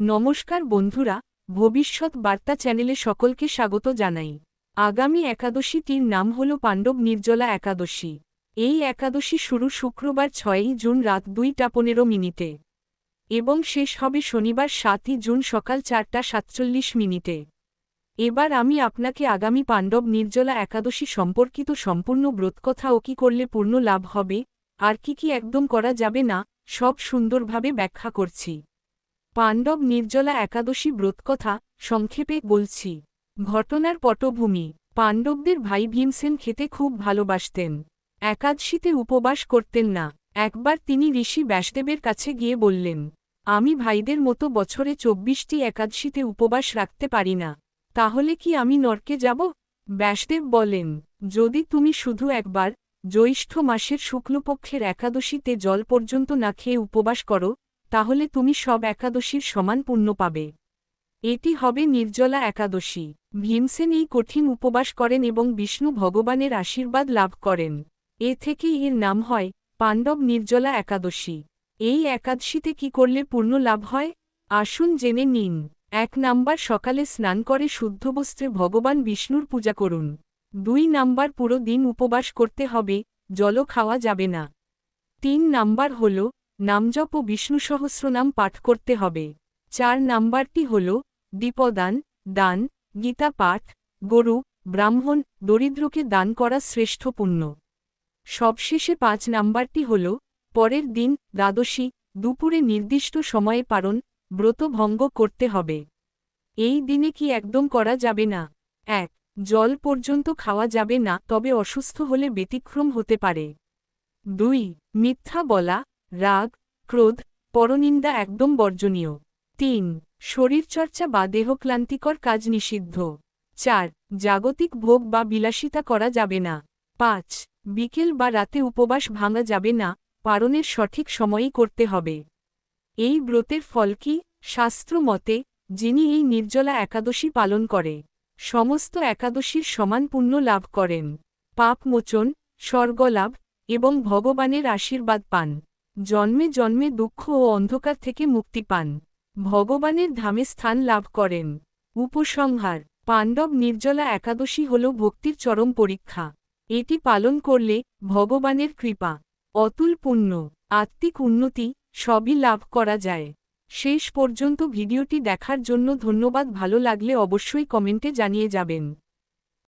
নমস্কার বন্ধুরা, ভবিষ্যৎ বার্তা চ্যানেলে সকলকে স্বাগত জানাই। আগামী একাদশীটির নাম হল পাণ্ডব নির্জলা একাদশী। এই একাদশী শুরু শুক্রবার ছয়ই জুন রাত দুইটা পনেরো মিনিটে এবং শেষ হবে শনিবার সাতই জুন সকাল চারটা সাতচল্লিশ মিনিটে। এবার আমি আপনাকে আগামী পাণ্ডব নির্জলা একাদশী সম্পর্কিত সম্পূর্ণ ব্রতকথা ও কি করলে পূর্ণ লাভ হবে, আর কি কি একদম করা যাবে না, সব সুন্দরভাবে ব্যাখ্যা করছি। পাণ্ডব নির্জলা একাদশী ব্রতকথা সংক্ষেপে বলছি। ঘটনার পটভূমি। পাণ্ডবদের ভাই ভীমসেন খেতে খুব ভালোবাসতেন। একাদশীতে উপবাস করতেন না। একবার তিনি ঋষি ব্যাসদেবের কাছে গিয়ে বললেন, আমি ভাইদের মতো বছরে চব্বিশটি একাদশীতে উপবাস রাখতে পারি না। তাহলে কি আমি নরকে যাব? ব্যাসদেব বলেন, যদি তুমি শুধু একবার জ্যৈষ্ঠ মাসের শুক্লপক্ষের একাদশীতে জল পর্যন্ত না খেয়ে উপবাস করো তাহলে তুমি সব একাদশীর সমান পুণ্য পাবে। এটি হবে নির্জলা একাদশী। ভীমসেন এই কঠিন উপবাস করেন এবং বিষ্ণু ভগবানের আশীর্বাদ লাভ করেন। এ থেকেই এর নাম হয়, পাণ্ডব নির্জলা একাদশী। এই একাদশীতে কি করলে পূর্ণ লাভ হয়? আসুন জেনে নিন। এক নাম্বার সকালে স্নান করে শুদ্ধ বস্ত্রে ভগবান বিষ্ণুর পূজা করুন। দুই নাম্বার পুরো দিন উপবাস করতে হবে জল খাওয়া যাবে না। তিন নাম্বার হল নামজপ ও বিষ্ণু সহস্রনাম পাঠ করতে হবে। চার নাম্বারটি হল, দীপদান, দান, গীতা পাঠ, গরু, ব্রাহ্মণ, দরিদ্রকে দান করা শ্রেষ্ঠ পুণ্য। সবশেষে পাঁচ নাম্বারটি হল, পরের দিন, দ্বাদশী, দুপুরে নির্দিষ্ট সময়ে পারণ, ব্রত ভঙ্গ করতে হবে। এই দিনে কি একদম করা যাবে না? এক, জল পর্যন্ত খাওয়া যাবে না, তবে অসুস্থ হলে ব্যতিক্রম হতে পারে। দুই, মিথ্যা বলা রাগ, ক্রোধ, পরনিন্দা একদম বর্জনীয়। তিন, শরীরচর্চা বা দেহক্লান্তিকর কাজ নিষিদ্ধ। চার, জাগতিক ভোগ বা বিলাসিতা করা যাবে না। পাঁচ, বিকেল বা রাতে উপবাস ভাঙা যাবে না, পারণের সঠিক সময়েই করতে হবে। এই ব্রতের ফল কি? শাস্ত্র মতে, যিনি এই নির্জলা একাদশী পালন করে, সমস্ত একাদশীর সমান পুণ্য লাভ করেন। পাপ মোচন, স্বর্গলাভ এবং ভগবানের আশীর্বাদ পান। জন্মে জন্মে দুঃখ ও অন্ধকার থেকে মুক্তি পান। ভগবানের ধামে স্থান লাভ করেন। উপসংহার, পাণ্ডব নির্জলা একাদশী হল ভক্তির চরম পরীক্ষা। এটি পালন করলে ভগবানের কৃপা, অতুল পুণ্য, আত্মিক উন্নতি সবই লাভ করা যায়। শেষ পর্যন্ত ভিডিওটি দেখার জন্য ধন্যবাদ। ভালো লাগলে অবশ্যই কমেন্টে জানিয়ে যাবেন।